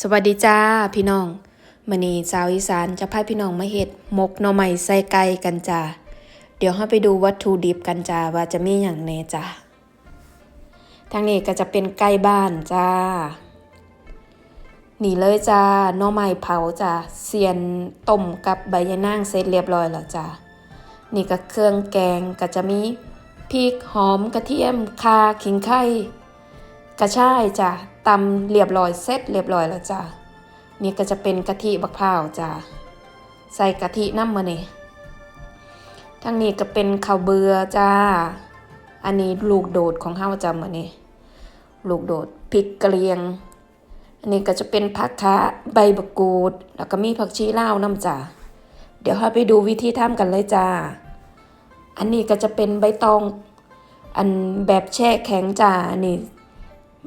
สวัสดีจ้าพี่น้องมื้อนี้สาวอีสานจะพาพี่น้องมาเฮ็ดหมกหน่อไม้ใส่ไก่กันจ้าเดี๋ยวเราไปดูวัตถุดิบกันจ้าว่าจะมีหยังแน่จ้าทางนี้ก็จะเป็นไก่บ้านจ้า นี่เลยจ้าหน่อไม้เผาจ้าเสียนต้มกับใบยะนางเสร็จเรียบร้อยแล้วจ้านี่ก็เครื่องแกงก็จะมีพริกหอมกระเทียมข่าขิงไข่กระชายจ้ะ ตำเรียบร้อยเสร็จเรียบร้อยแล้วจ้ะนี่ก็จะเป็นกะทิบักพร้าวจ้ะใส่กะทิน้ำมาเนี่ทั้งนี้ก็เป็นข้าวเบือจ้า อันนี้ลูกโดดของข้าวจ้ะมาเนี่ลูกโดดพริกกระเลียง อันนี้ก็จะเป็นผักคะใบบักกูด แล้วก็มีผักชีเลาน้ำจ้ะเดี๋ยวเราไปดูวิธีทำกันเลยจ้า อันนี้ก็จะเป็นใบตอง อันแบบแช่แข็งจ้าอันนี้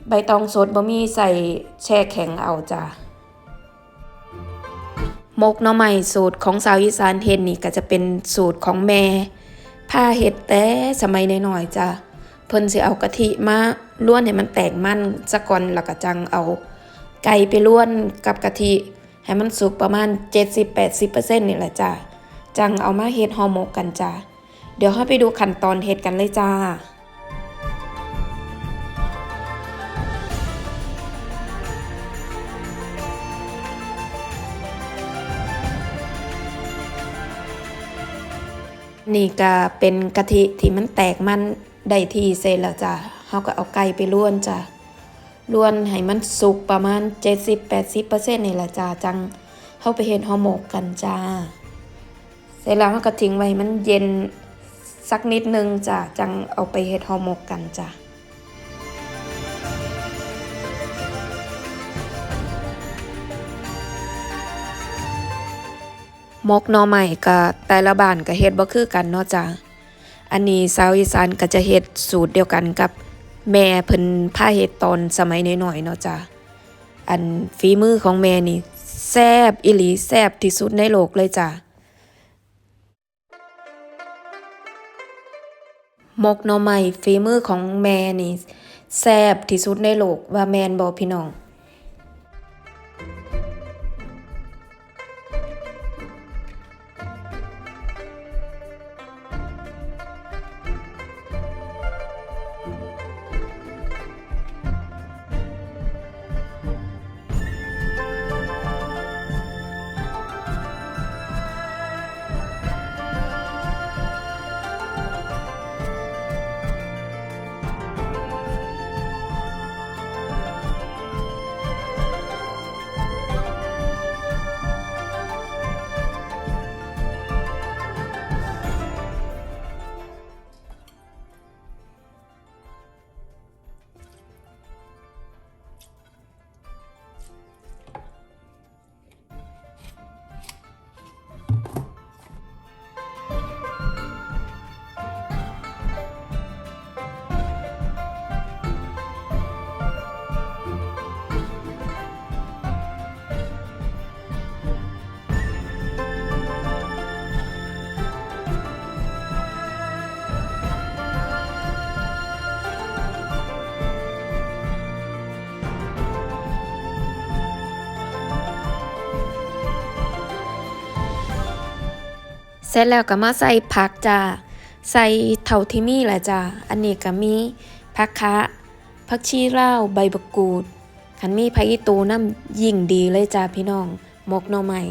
ใบตองสดบะมี่ใส่แช่แข็งเอาจ้ะมกหน่อไม้สูตรของสาวอีสานเฮ็ดนี่ก็จะเป็นสูตรของแม่ผ้าเฮ็ดแต่สมัยน้อยๆจ้ะเพิ่นสิเอากะทิมาล้วนให้มันแตกมันซะก่อนแล้วก็จังเอา ไก่ไปล้วนกับกะทิให้มันสุกประมาณ 70-80%นี่แหละจ้ะจังเอามาเฮ็ดห่อหมกกันจ้ะเดี๋ยวเราไปดูขั้นตอนเฮ็ดกันเลยจ้า นี่ก็เป็นกะทิที่มันแตกมันได้ที่เสร็จแล้วจ้ะเขาก็เอาไก่ไปล้วนจ้ะล้วนให้มันสุกประมาณ 70-80%นี่แหละจ้ะจังเข้าไปเห็นห่อหมกกันจ้า เสร็จแล้วเขาก็ทิ้งไว้มันเย็นสักนิดนึงจ้ะจังเอาไปเห็ดห่อหมกกันจ้ะ มกหน่อใหม่ก็แต่ละบ้านก็เฮ็ดบ่คือกันเนาะจ้ะอันนี้สาวอีสานก็จะเฮ็ดสูตรเดียวกันกับแม่เพิ่นพาเฮ็ดตอนสมัยน้อยๆเนาะจ้ะอันฝีมือของแม่นี่แซบอีหลีแซบที่สุดในโลกเลยจ้ะมกหน่อไม้ฝีมือของแม่นี่แซบที่สุดในโลกว่าแมนบ่พี่น้อง ร็จแล้วก็มาใส่ผักจ้าใส่เท่าที่มีแหละจ้าอันนี้ก็มีผักคะผักชีลาใบบักกูดคันมีผักอีตูน้ำยิ่งดีเลยจ้าพี่น้อง มกหน่อไม้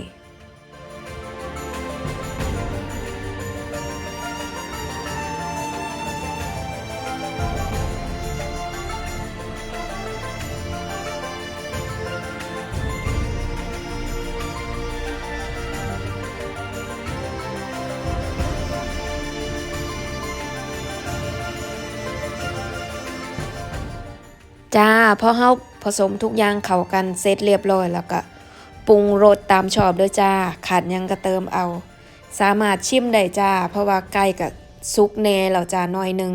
จ้าพอเฮาผสมทุกอย่างเข้ากันเสร็จเรียบร้อยแล้วก็ปรุงรสตามชอบเด้อจ้าขาดยังก็เติมเอา สามารถชิมได้จ้า เพราะว่าไก่ก็สุกแน่แล้วจ้าน่อยหนึง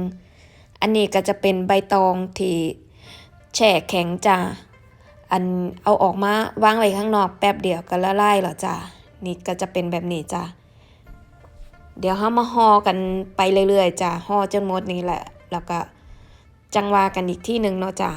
อันนี้ก็จะเป็นใบตองที่แช่แข็งจ้าอันเอาออกมาวางไว้ข้างนอกแป๊บเดียวก็ละลายแล้วจ้านี่ก็จะเป็นแบบนี้จ้าเดี๋ยวเฮามาห่อกันไปเรื่อยๆจ้าห่อจนหมดนี่แหละ แล้วก็ จังวากันอีกที่หนึ่งเนาะจ้า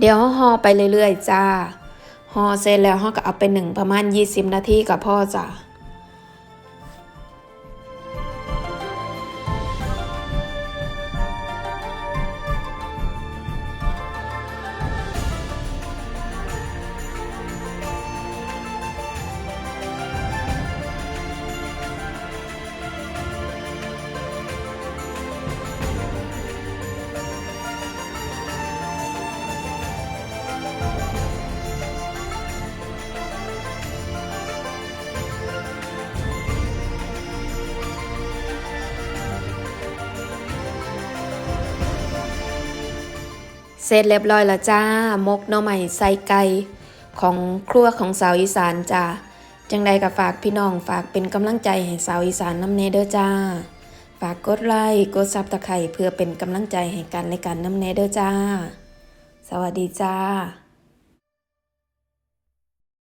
เดี๋ยวห่อไปเรื่อยๆจ้าห่อเสร็จแล้วห่อก็เอาไปหนึ่งประมาณ 20 นาทีกับพ่อจ้า เสร็จเรียบร้อยแล้วจ้ามกหน่อใหม่ใส่ไก่ของครัวของสาวอีสานจ้าจังใดก็ฝากพี่น้องฝากเป็นกำลังใจให้สาวอีสานน้ำเนเด้อจ้า ฝากกดไลค์กดซับตะไคร่เพื่อเป็นกำลังใจให้กันและกันน้ำเนเด้อจ้า สวัสดีจ้า